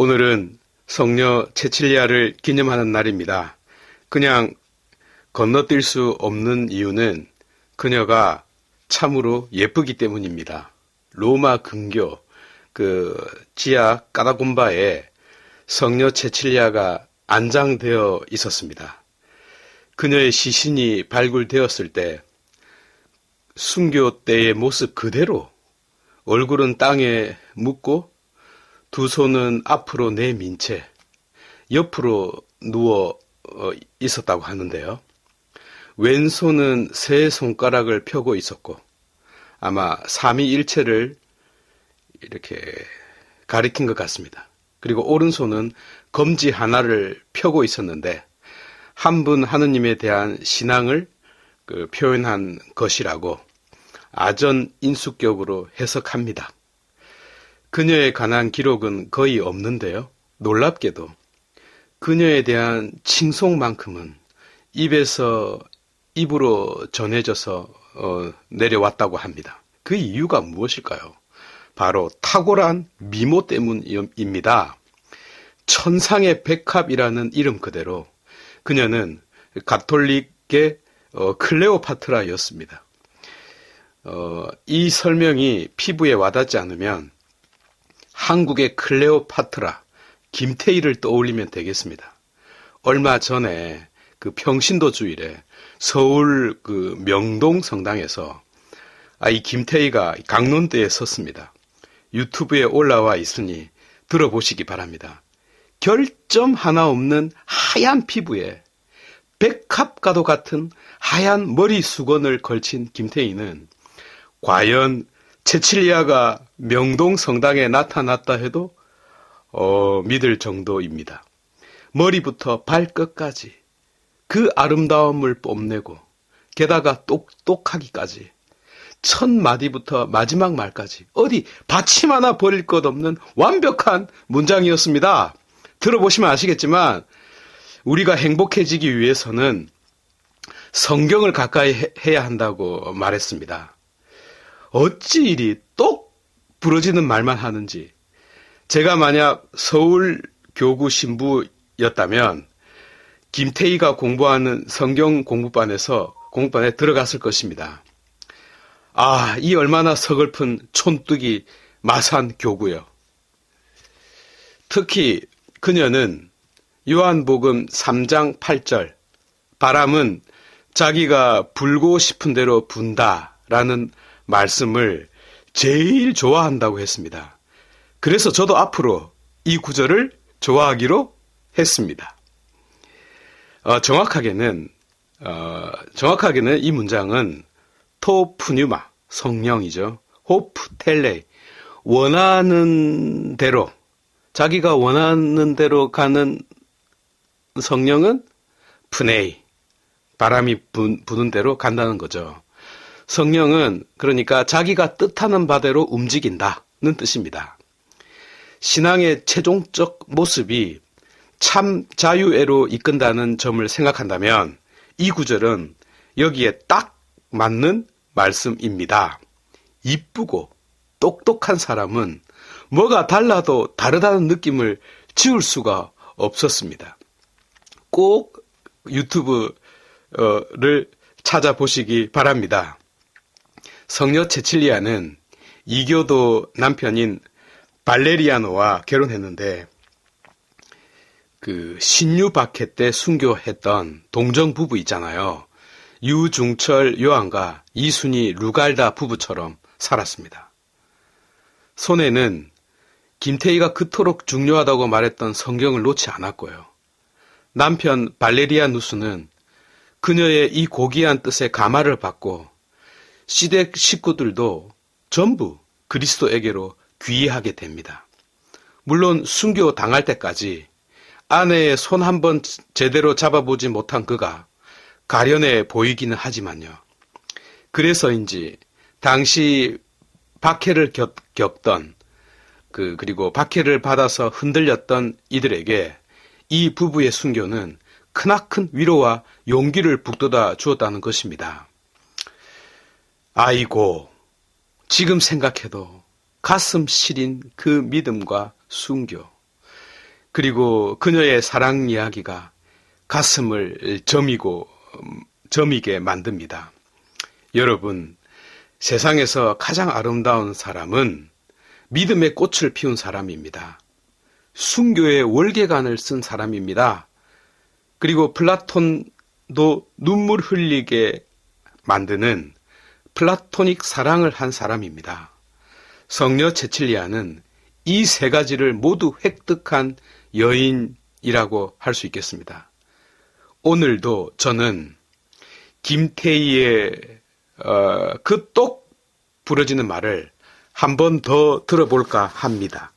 오늘은 성녀 체칠리아를 기념하는 날입니다. 그냥 건너뛸 수 없는 이유는 그녀가 참으로 예쁘기 때문입니다. 로마 근교 그 지하 까다곰바에 성녀 체칠리아가 안장되어 있었습니다. 그녀의 시신이 발굴되었을 때 순교 때의 모습 그대로 얼굴은 땅에 묻고 두 손은 앞으로 내민 채 옆으로 누워 어, 있었다고 하는데요. 왼손은 세 손가락을 펴고 있었고 아마 삼위일체를 이렇게 가리킨 것 같습니다. 그리고 오른손은 검지 하나를 펴고 있었는데 한 분 하느님에 대한 신앙을 그 표현한 것이라고 아전 인수격으로 해석합니다. 그녀에 관한 기록은 거의 없는데요. 놀랍게도 그녀에 대한 칭송만큼은 입에서 입으로 전해져서 어, 내려왔다고 합니다. 그 이유가 무엇일까요? 바로 탁월한 미모 때문입니다. 천상의 백합이라는 이름 그대로 그녀는 가톨릭의 어, 클레오파트라였습니다. 어, 이 설명이 피부에 와닿지 않으면 한국의 클레오파트라 김태희를 떠올리면 되겠습니다. 얼마 전에 그 평신도 주일에 서울 그 명동 성당에서 아, 이 김태희가 강론대에 섰습니다. 유튜브에 올라와 있으니 들어보시기 바랍니다. 결점 하나 없는 하얀 피부에 백합과도 같은 하얀 머리 수건을 걸친 김태희는 과연 체칠리아가 명동 성당에 나타났다 해도 어, 믿을 정도입니다. 머리부터 발끝까지 그 아름다움을 뽐내고 게다가 똑똑하기까지 첫 마디부터 마지막 말까지 어디 받침 하나 버릴 것 없는 완벽한 문장이었습니다. 들어보시면 아시겠지만 우리가 행복해지기 위해서는 성경을 가까이 해야 한다고 말했습니다. 어찌 이리 똑 부러지는 말만 하는지 제가 만약 서울 교구 신부였다면 김태희가 공부하는 성경 공부반에서 공부반에 들어갔을 것입니다. 아, 이 얼마나 서글픈 촌뚝이 마산 교구요. 특히 그녀는 요한복음 3장 8절 바람은 자기가 불고 싶은 대로 분다라는 말씀을 제일 좋아한다고 했습니다. 그래서 저도 앞으로 이 구절을 좋아하기로 했습니다. 어, 정확하게는 어, 정확하게는 이 문장은 토프뉴마 성령이죠. 호프텔레 원하는 대로 자기가 원하는 대로 가는 성령은 푸네이 바람이 부, 부는 대로 간다는 거죠. 성령은 그러니까 자기가 뜻하는 바대로 움직인다는 뜻입니다. 신앙의 최종적 모습이 참 자유애로 이끈다는 점을 생각한다면 이 구절은 여기에 딱 맞는 말씀입니다. 이쁘고 똑똑한 사람은 뭐가 달라도 다르다는 느낌을 지울 수가 없었습니다. 꼭 유튜브를 찾아보시기 바랍니다. 성녀 체칠리아는 이교도 남편인 발레리아노와 결혼했는데 그 신유 박해 때 순교했던 동정 부부 있잖아요. 유중철 요한과 이순희 루갈다 부부처럼 살았습니다. 손에는 김태희가 그토록 중요하다고 말했던 성경을 놓지 않았고요. 남편 발레리아 누스는 그녀의 이 고귀한 뜻에 감화를 받고 시댁 식구들도 전부 그리스도에게로 귀의하게 됩니다. 물론 순교 당할 때까지 아내의 손 한 번 제대로 잡아보지 못한 그가 가련해 보이기는 하지만요. 그래서인지 당시 박해를 겪, 겪던 그 그리고 박해를 받아서 흔들렸던 이들에게 이 부부의 순교는 크나큰 위로와 용기를 북돋아 주었다는 것입니다. 아이고, 지금 생각해도 가슴 시린 그 믿음과 순교. 그리고 그녀의 사랑 이야기가 가슴을 저미고 음, 저미게 만듭니다. 여러분, 세상에서 가장 아름다운 사람은 믿음의 꽃을 피운 사람입니다. 순교의 월계관을 쓴 사람입니다. 그리고 플라톤도 눈물 흘리게 만드는 플라토닉 사랑을 한 사람입니다. 성녀 체칠리아는 이 세 가지를 모두 획득한 여인이라고 할 수 있겠습니다. 오늘도 저는 김태희의 어, 그똑 부러지는 말을 한 번 더 들어볼까 합니다.